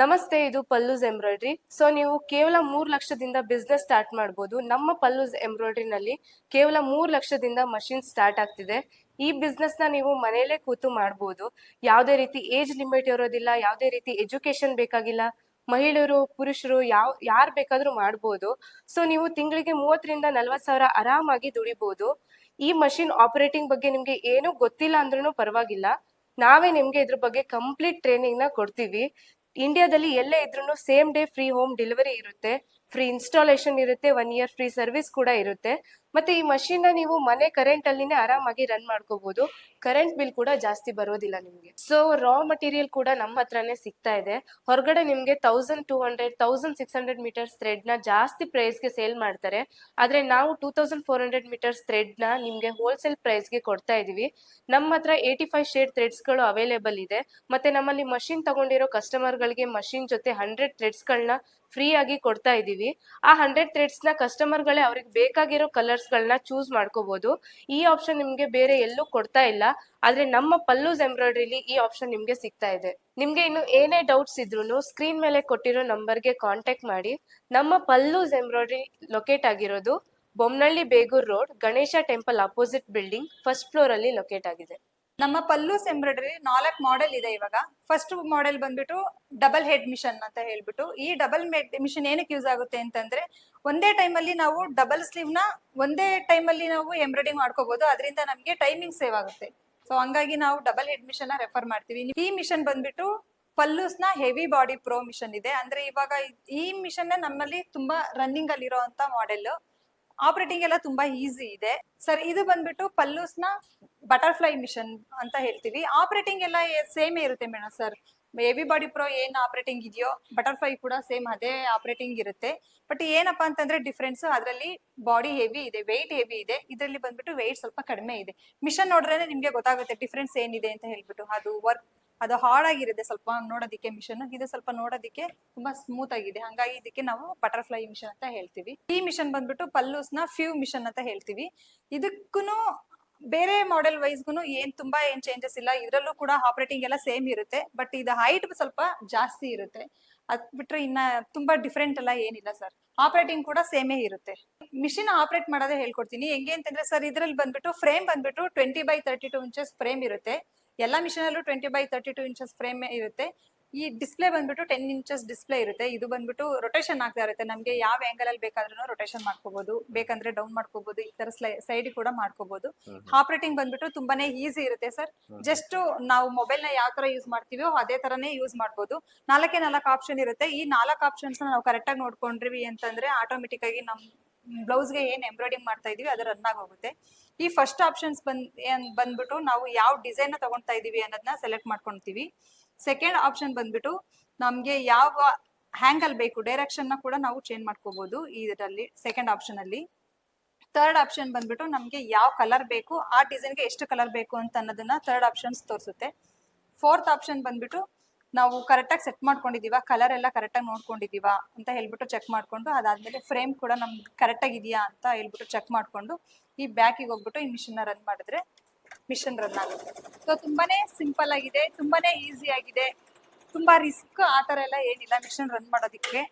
ನಮಸ್ತೆ, ಇದು ಪಲ್ಲೂಸ್ embroidery. So ನೀವು ಕೇವಲ ಮೂರು ಲಕ್ಷದಿಂದ ಬಿಸ್ನೆಸ್ ಸ್ಟಾರ್ಟ್ ಮಾಡ್ಬೋದು. ನಮ್ಮ ಪಲ್ಲೂಸ್ ಎಂಬ್ರಾಯ್ಡ್ರಿನಲ್ಲಿ ಕೇವಲ ಮೂರು ಲಕ್ಷದಿಂದ ಮಷಿನ್ ಸ್ಟಾರ್ಟ್ ಆಗ್ತಿದೆ. ಈ ಬಿಸ್ನೆಸ್ನ ನೀವು ಮನೆಯಲ್ಲೇ ಕೂತು ಮಾಡ್ಬೋದು. ಯಾವುದೇ ರೀತಿ ಏಜ್ ಲಿಮಿಟ್ ಇರೋದಿಲ್ಲ, ಯಾವುದೇ ರೀತಿ ಎಜುಕೇಶನ್ ಬೇಕಾಗಿಲ್ಲ. ಮಹಿಳೆಯರು, ಪುರುಷರು ಯಾವ, ಯಾರು ಬೇಕಾದ್ರೂ ಮಾಡ್ಬೋದು. ಸೊ ನೀವು ತಿಂಗಳಿಗೆ ಮೂವತ್ತರಿಂದ ನಲ್ವತ್ತು ಸಾವಿರ ಆರಾಮಾಗಿ ದುಡಿಬೋದು. ಈ ಮಷಿನ್ ಆಪರೇಟಿಂಗ್ ಬಗ್ಗೆ ನಿಮ್ಗೆ ಏನೂ ಗೊತ್ತಿಲ್ಲ ಅಂದ್ರೂ ಪರವಾಗಿಲ್ಲ. ನಾವೇ ನಿಮ್ಗೆ ಇದ್ರ ಬಗ್ಗೆ ಕಂಪ್ಲೀಟ್ ಟ್ರೈನಿಂಗ್ನ ಕೊಡ್ತೀವಿ. ಇಂಡಿಯಾದಲ್ಲಿ ಎಲ್ಲೇ ಇದ್ರೂ same day free home delivery ಇರುತ್ತೆ. ಫ್ರೀ ಇನ್ಸ್ಟಾಲೇಷನ್ ಇರುತ್ತೆ ಒನ್ ಇಯರ್ ಫ್ರೀ ಸರ್ವಿಸ್ ಕೂಡ ಇರುತ್ತೆ. ಮತ್ತೆ ಈ ಮಷಿನ್ನ ನೀವು ಮನೆ ಕರೆಂಟ್ ಅಲ್ಲಿನೇ ಆರಾಮಾಗಿ ರನ್ ಮಾಡ್ಕೋಬಹುದು ಕರೆಂಟ್ ಬಿಲ್ ಕೂಡ ಜಾಸ್ತಿ ಬರೋದಿಲ್ಲ ನಿಮ್ಗೆ. ಸೊ ರಾ ಮಟೀರಿಯಲ್ ಕೂಡ ನಮ್ಮ ಹತ್ರನೇ ಸಿಗ್ತಾ ಇದೆ. ಹೊರಗಡೆ ನಿಮ್ಗೆ thousand two hundred thousand six hundred metres ಥ್ರೆಡ್ನ ಜಾಸ್ತಿ ಪ್ರೈಸ್ಗೆ ಸೇಲ್ ಮಾಡ್ತಾರೆ. ಆದ್ರೆ ನಾವು two thousand four hundred metres ಥ್ರೆಡ್ನ ನಿಮ್ಗೆ ಹೋಲ್ಸೇಲ್ ಪ್ರೈಸ್ಗೆ ಕೊಡ್ತಾ ಇದೀವಿ. ನಮ್ಮ ಹತ್ರ ಏಯ್ಟಿ ಫೈವ್ ಶೇಡ್ ಥ್ರೆಡ್ಸ್ಗಳು ಅವೈಲೇಬಲ್ ಇದೆ. ಮತ್ತೆ ನಮ್ಮಲ್ಲಿ ಮಷಿನ್ ತಗೊಂಡಿರೋ ಕಸ್ಟಮರ್ ಗಳಿಗೆ ಮಷಿನ್ ಜೊತೆ ಹಂಡ್ರೆಡ್ ಥ್ರೆಡ್ಸ್ ಗಳನ್ನ ಫ್ರೀ ಆಗಿ ಕೊಡ್ತಾ ಇದೀವಿ. ಆ ಹಂಡ್ರೆಡ್ ಥ್ರೆಡ್ಸ್ನ ಕಸ್ಟಮರ್ ಗಳೇ ಅವ್ರಿಗೆ ಬೇಕಾಗಿರೋ ಕಲರ್ಸ್ ಗಳನ್ನ ಚೂಸ್ ಮಾಡ್ಕೋಬಹುದು ಈ ಆಪ್ಷನ್ ನಿಮ್ಗೆ ಬೇರೆ ಎಲ್ಲೂ ಕೊಡ್ತಾ ಇಲ್ಲ. ಆದ್ರೆ ನಮ್ಮ ಪಲ್ಲೂಸ್ ಎಂಬ್ರಾಯ್ಡ್ರಿಲಿ ಈ ಆಪ್ಷನ್ ನಿಮ್ಗೆ ಸಿಗ್ತಾ ಇದೆ. ನಿಮ್ಗೆ ಇನ್ನು ಏನೇ ಡೌಟ್ಸ್ ಇದ್ರು ಸ್ಕ್ರೀನ್ ಮೇಲೆ ಕೊಟ್ಟಿರೋ ನಂಬರ್ಗೆ ಕಾಂಟ್ಯಾಕ್ಟ್ ಮಾಡಿ. ನಮ್ಮ ಪಲ್ಲೂಸ್ ಎಂಬ್ರಾಯ್ಡ್ರಿ ಲೊಕೇಟ್ ಆಗಿರೋದು Bommanahalli Begur road Ganesha temple opposite building first floor ಅಲ್ಲಿ ಲೊಕೇಟ್ ಆಗಿದೆ. ನಮ್ಮ ಪಲ್ಲೂಸ್ ಎಂಬ್ರಾಯ್ಡರಿ ನಾಲ್ಕು ಮಾಡೆಲ್ ಇದೆ ಇವಾಗ. ಫಸ್ಟ್ ಮಾಡೆಲ್ ಬಂದ್ಬಿಟ್ಟು ಡಬಲ್ ಹೆಡ್ ಮಿಷನ್ ಅಂತ ಹೇಳ್ಬಿಟ್ಟು, ಈ ಡಬಲ್ ಮಿಷನ್ ಏನಕ್ಕೆ ಯೂಸ್ ಆಗುತ್ತೆ ಅಂತಂದ್ರೆ, ಒಂದೇ ಟೈಮ್ ಅಲ್ಲಿ ನಾವು ಡಬಲ್ ಸ್ಲೀವ್ನ ಒಂದೇ ಟೈಮ್ ಅಲ್ಲಿ ನಾವು ಎಂಬ್ರಾಯ್ಡಿಂಗ್ ಮಾಡ್ಕೋಬಹುದು ಅದರಿಂದ ನಮಗೆ ಟೈಮಿಂಗ್ ಸೇವ್ ಆಗುತ್ತೆ. ಸೊ ಹಂಗಾಗಿ ನಾವು ಡಬಲ್ ಹೆಡ್ ಮಿಷನ್ನ ರೆಫರ್ ಮಾಡ್ತೀವಿ. ಈ ಮಿಷನ್ ಬಂದ್ಬಿಟ್ಟು ಪಲ್ಲೂಸ್ನ ಹೆವಿ ಬಾಡಿ ಪ್ರೋ ಮಿಷನ್ ಇದೆ. ಅಂದ್ರೆ ಇವಾಗ ಈ ಮಿಷನ್ ನಮ್ಮಲ್ಲಿ ತುಂಬಾ ರನ್ನಿಂಗ್ ಅಲ್ಲಿ ಇರುವಂತ ಮಾಡೆಲ್ ಆಪರೇಟಿಂಗ್ ಎಲ್ಲ ತುಂಬಾ ಈಸಿ ಇದೆ. ಸರ್ ಇದು ಬಂದ್ಬಿಟ್ಟು ಪಲ್ಲೂಸ್ನ ಬಟರ್ಫ್ಲೈ ಮಿಷನ್ ಅಂತ ಹೇಳ್ತೀವಿ. ಆಪರೇಟಿಂಗ್ ಎಲ್ಲ ಸೇಮ್ ಇರುತ್ತೆ madam sir heavy body pro ಏನ್ ಆಪರೇಟಿಂಗ್ ಇದೆಯೋ ಬಟರ್ಫ್ಲೈ ಕೂಡ ಸೇಮ್ ಅದೇ ಆಪರೇಟಿಂಗ್ ಇರುತ್ತೆ. ಬಟ್ ಏನಪ್ಪಾ ಅಂತಂದ್ರೆ ಡಿಫ್ರೆನ್ಸ್ ಅದರಲ್ಲಿ ಬಾಡಿ ಹೆವಿ ಇದೆ ವೆಯ್ಟ್ ಹೆವಿ ಇದೆ. ಇದರಲ್ಲಿ ಬಂದ್ಬಿಟ್ಟು ವೆಯ್ಟ್ ಸ್ವಲ್ಪ ಕಡಿಮೆ ಇದೆ. ಮಿಷನ್ ನೋಡ್ರೇನೆ ನಿಮ್ಗೆ ಗೊತ್ತಾಗುತ್ತೆ ಡಿಫ್ರೆನ್ಸ್ ಏನಿದೆ ಅಂತ ಹೇಳ್ಬಿಟ್ಟು. ಅದು ವರ್ಕ್ ಅದು ಹಾರ್ಡ್ ಆಗಿರುತ್ತೆ ಸ್ವಲ್ಪ ನೋಡೋದಕ್ಕೆ ಮಿಷನ್. ಇದು ಸ್ವಲ್ಪ ನೋಡೋದಕ್ಕೆ ತುಂಬಾ ಸ್ಮೂತ್ ಆಗಿದೆ. ಹಂಗಾಗಿ ಇದಕ್ಕೆ ನಾವು ಬಟರ್ಫ್ಲೈ ಮಿಷನ್ ಅಂತ ಹೇಳ್ತೀವಿ. ಈ ಮಿಷನ್ ಬಂದ್ಬಿಟ್ಟು ಪಲ್ಲೂಸ್ನ ಫ್ಯೂ ಮಿಷನ್ ಅಂತ ಹೇಳ್ತೀವಿ. ಇದಕ್ಕೂ ಬೇರೆ ಮಾಡೆಲ್ ವೈಸ್ಗೂ ಏನ್ ತುಂಬಾ ಏನ್ ಚೇಂಜಸ್ ಇಲ್ಲ. ಇದರಲ್ಲೂ ಕೂಡ ಆಪರೇಟಿಂಗ್ ಎಲ್ಲ ಸೇಮ್ ಇರುತ್ತೆ. ಬಟ್ ಇದು ಹೈಟ್ ಸ್ವಲ್ಪ ಜಾಸ್ತಿ ಇರುತ್ತೆ. ಅದ್ ಬಿಟ್ರೆ ಇನ್ನ ತುಂಬಾ ಡಿಫ್ರೆಂಟ್ ಎಲ್ಲ ಏನಿಲ್ಲ ಸರ್ ಆಪರೇಟಿಂಗ್ ಕೂಡ ಸೇಮೇ ಇರುತ್ತೆ. ಮಿಷಿನ್ ಆಪರೇಟ್ ಮಾಡೋದೇ ಹೇಳ್ಕೊಡ್ತೀನಿ. ಹೆಂಗೆ ಅಂತಂದ್ರೆ ಸರ್ ಇದ್ರಲ್ಲಿ ಬಂದ್ಬಿಟ್ಟು ಫ್ರೇಮ್ ಬಂದ್ಬಿಟ್ಟು twenty by thirty two inches frame ಇರುತ್ತೆ. ಎಲ್ಲ ಮಿಷನಲ್ಲೂ twenty by thirty two inches frame ಇರುತ್ತೆ. ಈ ಡಿಸ್ಪ್ಲೇ ಬಂದ್ಬಿಟ್ಟು ಟೆನ್ ಇಂಚಸ್ ಡಿಸ್ಪ್ಲೇ ಇರುತ್ತೆ. ಇದು ಬಂದ್ಬಿಟ್ಟು ರೊಟೇಷನ್ ಆಗ್ತಾ ಇರುತ್ತೆ. ನಮಗೆ ಯಾವ ಆಂಗಲ್ ಅಲ್ಲಿ ಬೇಕಾದ್ರೂ ರೊಟೇಷನ್ ಮಾಡ್ಕೋಬಹುದು ಬೇಕಂದ್ರೆ ಡೌನ್ ಮಾಡ್ಕೋಬಹುದು ಈ ತರ ಸೈಡ್ ಕೂಡ ಮಾಡ್ಕೋಬಹುದು ಆಪರೇಟಿಂಗ್ ಬಂದ್ಬಿಟ್ಟು ತುಂಬಾನೇ ಈಸಿ ಇರುತ್ತೆ ಸರ್. ಜಸ್ಟ್ ನಾವು ಮೊಬೈಲ್ನ ಯಾವ ತರ ಯೂಸ್ ಮಾಡ್ತೀವೋ ಅದೇ ತರನೇ ಯೂಸ್ ಮಾಡಬಹುದು ನಾಲ್ಕೇ ನಾಲ್ಕು ಆಪ್ಷನ್ ಇರುತ್ತೆ. ಈ ನಾಲ್ಕು ಆಪ್ಷನ್ಸ್ ನಾವು ಕರೆಕ್ಟ್ ಆಗಿ ನೋಡ್ಕೊಂಡ್ರಿ ಅಂತಂದ್ರೆ ಆಟೋಮೆಟಿಕ್ ಆಗಿ ನಮ್ ಬ್ಲೌಸ್ಗೆ ಏನ್ ಎಂಬ್ರಾಯ್ಡಿಂಗ್ ಮಾಡ್ತಾ ಇದೀವಿ ಅದು ರನ್ ಆಗಿ ಹೋಗುತ್ತೆ. ಈ ಫಸ್ಟ್ ಆಪ್ಷನ್ಸ್ ಬಂದ್ ಬಂದ್ಬಿಟ್ಟು ನಾವು ಯಾವ ಡಿಸೈನ್ ತಗೊಳ್ತಾ ಇದೀವಿ ಅನ್ನೋದನ್ನ ಸೆಲೆಕ್ಟ್ ಮಾಡ್ಕೊಂತೀವಿ. ಸೆಕೆಂಡ್ ಆಪ್ಷನ್ ಬಂದ್ಬಿಟ್ಟು ನಮ್ಗೆ ಯಾವ ಹ್ಯಾಂಗಲ್ ಬೇಕು ಡೈರೆಕ್ಷನ್ ಕೂಡ ನಾವು ಚೇಂಜ್ ಮಾಡ್ಕೋಬಹುದು ಇದರಲ್ಲಿ ಸೆಕೆಂಡ್ ಆಪ್ಷನ್ ಅಲ್ಲಿ. ಥರ್ಡ್ ಆಪ್ಷನ್ ಬಂದ್ಬಿಟ್ಟು ನಮ್ಗೆ ಯಾವ ಕಲರ್ ಬೇಕು, ಆ ಡಿಸೈನ್ಗೆ ಎಷ್ಟು ಕಲರ್ ಬೇಕು ಅಂತ ಅನ್ನೋದನ್ನ ಥರ್ಡ್ ಆಪ್ಷನ್ಸ್ ತೋರಿಸುತ್ತೆ. ಫೋರ್ತ್ ಆಪ್ಷನ್ ಬಂದ್ಬಿಟ್ಟು ನಾವು ಕರೆಕ್ಟಾಗಿ ಸೆಟ್ ಮಾಡ್ಕೊಂಡಿದೀವ ಕಲರ್ ಎಲ್ಲ ಕರೆಕ್ಟಾಗಿ ನೋಡ್ಕೊಂಡಿದೀವ ಅಂತ ಹೇಳ್ಬಿಟ್ಟು ಚೆಕ್ ಮಾಡ್ಕೊಂಡು, ಅದಾದ್ಮೇಲೆ ಫ್ರೇಮ್ ಕೂಡ ನಮ್ಗೆ ಕರೆಕ್ಟಾಗಿ ಇದೆಯಾ ಅಂತ ಹೇಳ್ಬಿಟ್ಟು ಚೆಕ್ ಮಾಡ್ಕೊಂಡು, ಈ ಬ್ಯಾಕಿಗೆ ಹೋಗ್ಬಿಟ್ಟು ಈ ಮಿಷನ್ ರನ್ ಮಾಡಿದ್ರೆ ಮಿಷನ್ ರನ್ ಆಗುತ್ತೆ. ಸೊ ತುಂಬಾನೇ ಸಿಂಪಲ್ ಆಗಿದೆ, ತುಂಬಾನೇ ಈಸಿ ಆಗಿದೆ. ತುಂಬಾ ರಿಸ್ಕ್ ಆ ಥರ ಎಲ್ಲ ಏನಿಲ್ಲ ಮಿಷನ್ ರನ್ ಮಾಡೋದಕ್ಕೆ.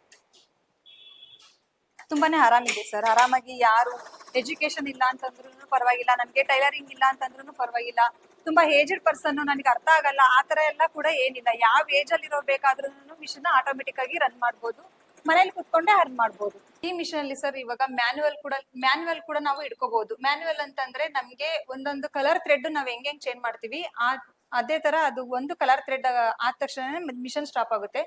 ತುಂಬಾನೇ ಆರಾಮಿದೆ ಸರ್ ಆರಾಮಾಗಿ ಯಾರು ಎಜುಕೇಶನ್ ಇಲ್ಲ ಅಂತಂದ್ರೂ ಪರವಾಗಿಲ್ಲ, ನಮಗೆ ಟೈಲರಿಂಗ್ ಇಲ್ಲ ಅಂತಂದ್ರೂ ಪರವಾಗಿಲ್ಲ. ತುಂಬಾ ಏಜ್ಡ್ ಪರ್ಸನ್ ನನಗೆ ಅರ್ಥ ಆಗಲ್ಲ. ಆ ತರ ಎಲ್ಲ ಕೂಡ ಏನಿಲ್ಲ. ಯಾವ ಏಜ್ ಅಲ್ಲಿ ಇರೋಬೇಕಾದ್ರೂ ಮಿಷನ್ ಆಟೋಮೆಟಿಕ್ ಆಗಿ ರನ್ ಮಾಡಬಹುದು ಮನೇಲಿ ಕುತ್ಕೊಂಡೆ ಅರ್ನ್ ಮಾಡಬಹುದು ಈ ಮಿಷನ್ ಅಲ್ಲಿ ಸರ್ ಇವಾಗ ಮ್ಯಾನ್ಯಲ್ ಕೂಡ ಮ್ಯಾನ್ಯಲ್ ಕೂಡ ನಾವು ಇಟ್ಕೋಬಹುದು ಮ್ಯಾನುವಲ್ ಅಂತಂದ್ರೆ ನಮ್ಗೆ ಒಂದೊಂದು ಕಲರ್ ಥ್ರೆಡ್ ನಾವ್ ಹೆಂಗ್ ಹೆಂಗ್ ಚೇಂಜ್ ಮಾಡ್ತೀವಿ, ಆ, ಅದೇ ತರ ಅದು ಒಂದು ಕಲರ್ ಥ್ರೆಡ್ ಆದ ತಕ್ಷಣ ಮಿಷನ್ ಸ್ಟಾಪ್ ಆಗುತ್ತೆ.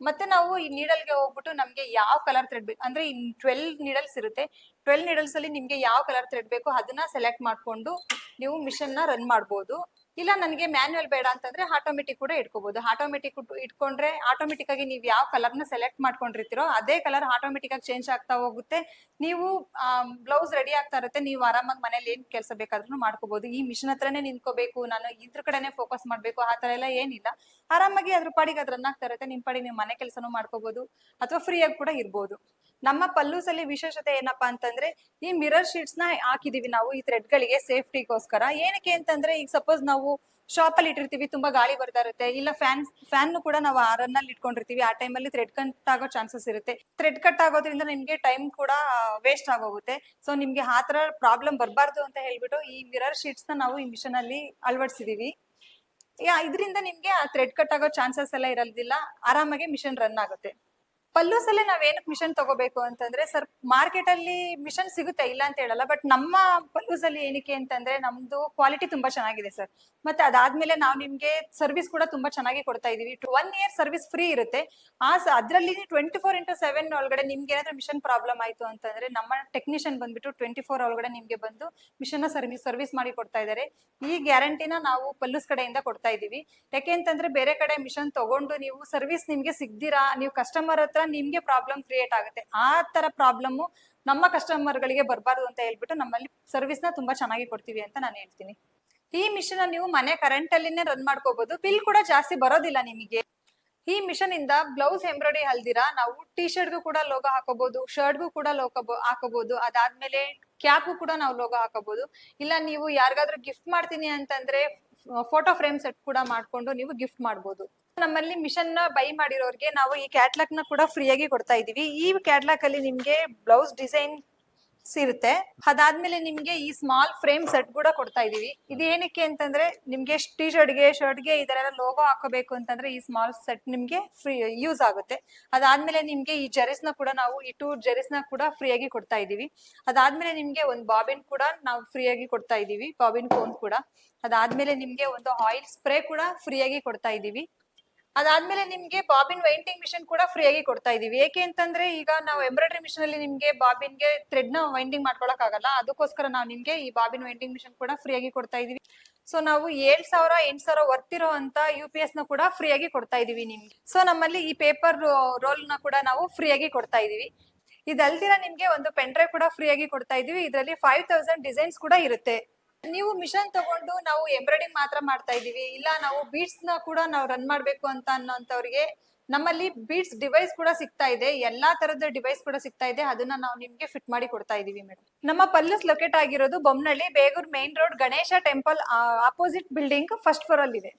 ಮತ್ತೆ ನಾವು ಈ ನೀಡಲ್ಗೆ ಹೋಗ್ಬಿಟ್ಟು ನಮ್ಗೆ ಯಾವ ಕಲರ್ ಥ್ರೆಡ್ ಬೇಕು? ಅಂದ್ರೆ ಟ್ವೆಲ್ ನೀಡಲ್ಸ್ ಇರುತ್ತೆ. ಟ್ವೆಲ್ ನೀಡಲ್ಸ್ ಅಲ್ಲಿ ನಿಮ್ಗೆ ಯಾವ ಕಲರ್ ಥ್ರೆಡ್ ಬೇಕು ಅದನ್ನ ಸೆಲೆಕ್ಟ್ ಮಾಡ್ಕೊಂಡು ನೀವು ಮಿಷನ್ನ ರನ್ ಮಾಡ್ಬೋದು. ಇಲ್ಲ, ನನಗೆ ಮ್ಯಾನ್ಯುವಲ್ ಬೇಡ ಅಂತಂದ್ರೆ ಆಟೋಮೆಟಿಕ್ ಕೂಡ ಇಟ್ಕೋಬಹುದು ಆಟೋಮೆಟಿಕ್ ಇಟ್ಕೊಂಡ್ರೆ ಆಟೋಮೆಟಿಕ್ ಆಗಿ ನೀವು ಯಾವ ಕಲರ್ನ ಸೆಲೆಕ್ಟ್ ಮಾಡ್ಕೊಂಡಿರ್ತೀರೋ, ಅದೇ ಕಲರ್ ಆಟೋಮೆಟಿಕ್ ಆಗಿ ಚೇಂಜ್ ಆಗ್ತಾ ಹೋಗುತ್ತೆ. ನೀವು ಬ್ಲೌಸ್ ರೆಡಿ ಆಗ್ತಾ ಇರುತ್ತೆ, ನೀವು ಆರಾಮಾಗಿ ಮನೇಲಿ ಏನ್ ಕೆಲಸ ಬೇಕಾದ್ರೂ ಮಾಡ್ಕೋಬಹುದು ಈ ಮಿಷನ್ ಹತ್ರನೇ ನಿಂತ್ಕೋಬೇಕು, ನಾನು ಇದ್ರ ಕಡೆನೆ ಫೋಕಸ್ ಮಾಡ್ಬೇಕು, ಆ ತರ ಎಲ್ಲ ಏನಿಲ್ಲ. ಆರಾಮಾಗಿ ಅದ್ರ ಪಾಡಿಗೆ ಅದ್ ರನ್ ಆಗ್ತಾ ಇರುತ್ತೆ. ನಿಮ್ ಪಾಡಿಗೆ ನೀವು ಮನೆ ಕೆಲಸನೂ ಮಾಡ್ಕೋಬಹುದು ಅಥವಾ ಫ್ರೀ ಆಗಿ ಕೂಡ ಇರ್ಬೋದು. ನಮ್ಮ ಪಲ್ಲೂಸ್ ಅಲ್ಲಿ ವಿಶೇಷತೆ ಏನಪ್ಪಾ ಅಂತಂದ್ರೆ, ಈ ಮಿರರ್ ಶೀಟ್ಸ್ನ ಹಾಕಿದೀವಿ ನಾವು ಈ ಥ್ರೆಡ್ ಗಳಿಗೆ ಸೇಫ್ಟಿಗೋಸ್ಕರ. ಏನಕ್ಕೆ ಅಂತಂದ್ರೆ, ಈಗ ಸಪೋಸ್ ನಾವು ಶಾಪ್ ಅಲ್ಲಿ ಇಟ್ಟಿರ್ತೀವಿ, ತುಂಬಾ ಗಾಳಿ ಬರ್ತಾ ಇರುತ್ತೆ, ಇಲ್ಲ ಫ್ಯಾನ್ ಫ್ಯಾನ್ ಕೂಡ ನಾವು ಆ ರನ್ ಅಲ್ಲಿ ಇಟ್ಕೊಂಡಿರ್ತೀವಿ, ಆ ಟೈಮ್ ಅಲ್ಲಿ ಥ್ರೆಡ್ ಕಟ್ ಆಗೋ ಚಾನ್ಸಸ್ ಇರುತ್ತೆ. ಥ್ರೆಡ್ ಕಟ್ ಆಗೋದ್ರಿಂದ ನಿಮ್ಗೆ ಟೈಮ್ ಕೂಡ ವೇಸ್ಟ್ ಆಗೋಗುತ್ತೆ. ಸೊ ನಿಮ್ಗೆ ಆ ತರ ಪ್ರಾಬ್ಲಮ್ ಬರಬಾರ್ದು ಅಂತ ಹೇಳ್ಬಿಟ್ಟು ಈ ಮಿರರ್ ಶೀಟ್ಸ್ನ ನಾವು ಈ ಮಿಷನ್ ಅಲ್ಲಿ ಅಳವಡಿಸಿದೀವಿ. ಇದರಿಂದ ನಿಮ್ಗೆ ಆ ಥ್ರೆಡ್ ಕಟ್ ಆಗೋ ಚಾನ್ಸಸ್ ಎಲ್ಲ ಇರೋದಿಲ್ಲ. ಆರಾಮಾಗಿ ಮಿಷನ್ ರನ್ ಆಗುತ್ತೆ. ಪಲ್ಲೂಸ್ ಅಲ್ಲೇ ನಾವ್ ಏನಕ್ಕೆ ಮಿಷನ್ ತಗೋಬೇಕು ಅಂತಂದ್ರೆ ಸರ್ ಮಾರ್ಕೆಟ್ ಅಲ್ಲಿ ಮಿಷನ್ ಸಿಗುತ್ತೆ ಇಲ್ಲ ಅಂತ ಹೇಳಲ್ಲ, ಬಟ್ ನಮ್ಮ ಪಲ್ಲೂಸ್ ಅಲ್ಲಿ ಏನಕ್ಕೆ ಅಂತಂದ್ರೆ ನಮ್ದು ಕ್ವಾಲಿಟಿ ತುಂಬಾ ಚೆನ್ನಾಗಿದೆ ಸರ್. ಮತ್ತೆ ಅದಾದ್ಮೇಲೆ ನಾವು ನಿಮ್ಗೆ ಸರ್ವಿಸ್ ಕೂಡ ತುಂಬಾ ಚೆನ್ನಾಗಿ ಕೊಡ್ತಾ ಇದೀವಿ. ಒನ್ ಇಯರ್ ಸರ್ವಿಸ್ ಫ್ರೀ ಇರುತ್ತೆ. ಆ ಅದ್ರಲ್ಲಿ ಟ್ವೆಂಟಿ ಫೋರ್ ಇಂಟು ಸೆವೆನ್ ಒಳಗಡೆ ನಿಮ್ಗೆ ಏನಾದ್ರೂ ಮಿಷನ್ ಪ್ರಾಬ್ಲಮ್ ಆಯ್ತು ಅಂತಂದ್ರೆ ನಮ್ಮ ಟೆಕ್ನಿಷಿಯನ್ ಬಂದ್ಬಿಟ್ಟು ಟ್ವೆಂಟಿ ಫೋರ್ ಒಳಗಡೆ ನಿಮ್ಗೆ ಬಂದು ಮಿಷನ್ ಸರ್ವಿಸ್ ಸರ್ವಿಸ್ ಮಾಡಿ ಕೊಡ್ತಾ ಇದ್ದಾರೆ ಈ ಗ್ಯಾರಂಟಿನ ನಾವು ಪಲ್ಲೂಸ್ ಕಡೆಯಿಂದ ಕೊಡ್ತಾ ಇದೀವಿ. ಯಾಕೆ ಅಂತಂದ್ರೆ ಬೇರೆ ಕಡೆ ಮಿಷನ್ ತಗೊಂಡು ನೀವು ಸರ್ವಿಸ್ ನಿಮ್ಗೆ ಸಿಗ್ದಿರಾ, ನೀವು ಕಸ್ಟಮರ್ ಹತ್ರ ನಿಮ್ಗೆ ಪ್ರಾಬ್ಲಮ್ ಕ್ರಿಯೇಟ್ ಆಗುತ್ತೆ. ಆ ತರ ಪ್ರಾಬ್ಲಮ್ ನಮ್ಮ ಕಸ್ಟಮರ್ ಗಳಿಗೆ ಬರಬಾರ್ದು ಅಂತ ಹೇಳ್ಬಿಟ್ಟು ನಮ್ಮಲ್ಲಿ ಸರ್ವಿಸ್ನ ತುಂಬಾ ಚೆನ್ನಾಗಿ ಕೊಡ್ತೀವಿ ಅಂತ ನಾನು ಹೇಳ್ತೀನಿ. ಈ ಮಿಷನ್ ನೀವು ಮನೆ ಕರೆಂಟ್ ಅಲ್ಲಿನೇ ರನ್ ಮಾಡ್ಕೋಬಹುದು ಬಿಲ್ ಕೂಡ ಜಾಸ್ತಿ ಬರೋದಿಲ್ಲ ನಿಮಗೆ. ಈ ಮಿಷನ್ ಇಂದ ಬ್ಲೌಸ್ ಎಂಬ್ರಾಯ್ಡಿ ಹಲ್ದಿರಾ? ನಾವು ಟಿ ಶರ್ಟ್ಗೂ ಕೂಡ ಲೋಗೋ ಹಾಕೋಬಹುದು ಶರ್ಟ್ಗೂ ಕೂಡ ಲೋಗೋ ಹಾಕೋಬಹುದು ಅದಾದ್ಮೇಲೆ ಕ್ಯಾಪ್ಗೂ ಕೂಡ ನಾವು ಲೋಗೋ ಹಾಕೋಬಹುದು ಇಲ್ಲ ನೀವು ಯಾರಿಗಾದ್ರೂ ಗಿಫ್ಟ್ ಮಾಡ್ತೀನಿ ಅಂತಂದ್ರೆ ಫೋಟೋ ಫ್ರೇಮ್ ಸೆಟ್ ಕೂಡ ಮಾಡ್ಕೊಂಡು ನೀವು ಗಿಫ್ಟ್ ಮಾಡ್ಬೋದು. ನಮ್ಮಲ್ಲಿ ಮಿಷನ್ನ ಬೈ ಮಾಡಿರೋರ್ಗೆ ನಾವು ಈ ಕ್ಯಾಟ್ಲಾಗ್ನ ಕೂಡ ಫ್ರೀಯಾಗಿ ಕೊಡ್ತಾ ಇದೀವಿ ಈ ಕ್ಯಾಟ್ಲಾಗ್ ಅಲ್ಲಿ ನಿಮ್ಗೆ ಬ್ಲೌಸ್ ಡಿಸೈನ್ ಸಿರುತ್ತೆ ಅದಾದ್ಮೇಲೆ ನಿಮ್ಗೆ ಈ ಸ್ಮಾಲ್ ಫ್ರೇಮ್ ಸೆಟ್ ಕೂಡ ಕೊಡ್ತಾ ಇದೀವಿ ಇದು ಏನಕ್ಕೆ ಅಂತಂದ್ರೆ ನಿಮ್ಗೆ ಟಿ ಶರ್ಟ್ಗೆ ಶರ್ಟ್ಗೆ ಇದರೆಲ್ಲ ಲೋಗೋ ಹಾಕೋಬೇಕು ಅಂತಂದ್ರೆ ಈ ಸ್ಮಾಲ್ ಸೆಟ್ ನಿಮ್ಗೆ ಫ್ರೀ ಯೂಸ್ ಆಗುತ್ತೆ. ಅದಾದ್ಮೇಲೆ ನಿಮ್ಗೆ ಈ ಜೆರಿಸ್ನ ಕೂಡ ನಾವು, ಈ ಟೂ ಜೆರಿಸ್ನ ಕೂಡ ಫ್ರೀಯಾಗಿ ಕೊಡ್ತಾ ಇದೀವಿ ಅದಾದ್ಮೇಲೆ ನಿಮ್ಗೆ ಒಂದು ಬಾಬಿನ್ ಕೂಡ ನಾವು ಫ್ರೀಯಾಗಿ ಕೊಡ್ತಾ ಇದೀವಿ ಬಾಬಿನ್ ಕೋನ್ ಕೂಡ. ಅದಾದ್ಮೇಲೆ ನಿಮ್ಗೆ ಒಂದು ಆಯಿಲ್ ಸ್ಪ್ರೇ ಕೂಡ ಫ್ರೀಯಾಗಿ ಕೊಡ್ತಾ ಇದೀವಿ ಅದಾದ್ಮೇಲೆ ನಿಮ್ಗೆ ಬಾಬಿನ್ ವೈಂಡಿಂಗ್ ಮಿಷನ್ ಕೂಡ ಫ್ರೀ ಆಗಿ ಕೊಡ್ತಾ ಇದೀವಿ. ಏಕೆ ಅಂತಂದ್ರೆ ಈಗ ನಾವು ಎಂಬ್ರಾಯ್ಡ್ರಿ ಮಿಷನ್ ಅಲ್ಲಿ ನಿಮ್ಗೆ ಬಾಬಿನ್ಗೆ ಥ್ರೆಡ್ನ ವೈಂಡಿಂಗ್ ಮಾಡ್ಕೊಳಕ್ ಆಗಲ್ಲ. ಅದಕ್ಕೋಸ್ಕರ ನಾವು ನಿಮ್ಗೆ ಈ ಬಾಬಿನ್ ವೈಂಡಿಂಗ್ ಮಿಷನ್ ಕೂಡ ಫ್ರೀ ಆಗಿ ಕೊಡ್ತಾ ಇದೀವಿ. ಸೊ ನಾವು ಏಳ್ ಸಾವಿರ, ಎಂಟ್ ಸಾವಿರ ವರ್ತಿರೋ ಅಂತ ಯು ಪಿ ಎಸ್ನ ಕೂಡ ಫ್ರೀ ಆಗಿ ಕೊಡ್ತಾ ಇದೀವಿ ನಿಮ್ಗೆ. ಸೊ ನಮ್ಮಲ್ಲಿ ಈ ಪೇಪರ್ ರೋಲ್ನ ಕೂಡ ನಾವು ಫ್ರೀ ಆಗಿ ಕೊಡ್ತಾ ಇದೀವಿ. ಇದಲ್ದಿರ ನಿಮ್ಗೆ ಒಂದು ಪೆನ್ ಡ್ರೈವ್ ಕೂಡ ಫ್ರೀ ಆಗಿ ಕೊಡ್ತಾ ಇದೀವಿ. ಇದರಲ್ಲಿ ಫೈವ್ ತೌಸಂಡ್ ಡಿಸೈನ್ಸ್ ಕೂಡ ಇರುತ್ತೆ. ನೀವು ಮಿಷನ್ ತಗೊಂಡು ನಾವು ಎಂಬ್ರಾಯ್ಡಿಂಗ್ ಮಾತ್ರ ಮಾಡ್ತಾ ಇದೀವಿ ಇಲ್ಲ, ನಾವು ಬೀಡ್ಸ್ನ ಕೂಡ ನಾವು ರನ್ ಮಾಡ್ಬೇಕು ಅಂತ ಅನ್ನೋಂಥವ್ರಿಗೆ ನಮ್ಮಲ್ಲಿ ಬೀಡ್ಸ್ ಡಿವೈಸ್ ಕೂಡ ಸಿಗ್ತಾ ಇದೆ. ಎಲ್ಲಾ ತರದ ಡಿವೈಸ್ ಕೂಡ ಸಿಗ್ತಾ ಇದೆ. ಅದನ್ನ ನಾವು ನಿಮ್ಗೆ ಫಿಟ್ ಮಾಡಿ ಕೊಡ್ತಾ ಇದೀವಿ ಮೇಡಮ್ ನಮ್ಮ ಪಲ್ಲಸ್ ಲೊಕೇಟ್ ಆಗಿರೋದು Bommanahalli Begur main road Ganesha temple opposite building first floor ಅಲ್ಲಿ ಇದೆ